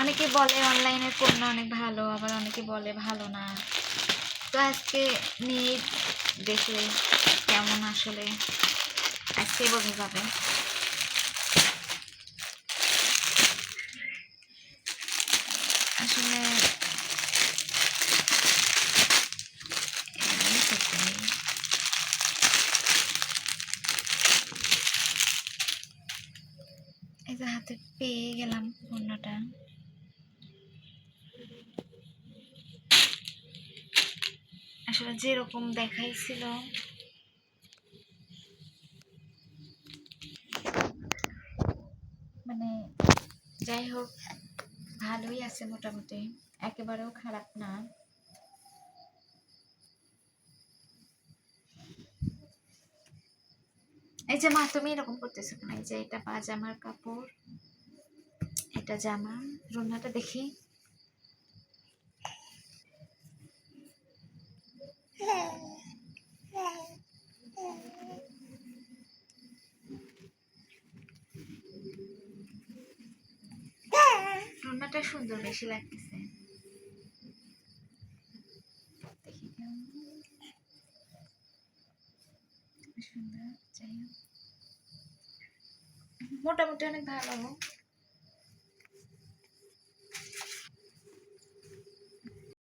অনেকে বলে অনলাইনের পণ্য অনেক ভালো, আবার অনেকে বলে ভালো না। তো আজকে নিয়ে দেখলে কেমন আসলে? আজকে বোঝা যাবে। আসলে এই যে হাতে পেয়ে গেলাম পণ্যটা। আসলে যেরকম দেখাইছিল। মানে যাই হোক, ভালোই আছে মোটামুটি। একেবারেও খারাপ না। এই যে মা, তুমি এরকম করতেছো কেন? এই যে এটা পাজামার কাপড়, এটা জামা রুনাটা দেখি। রুনাটা সুন্দর বেশি লাগতেছে। মোটামুটি অনেক ভালো।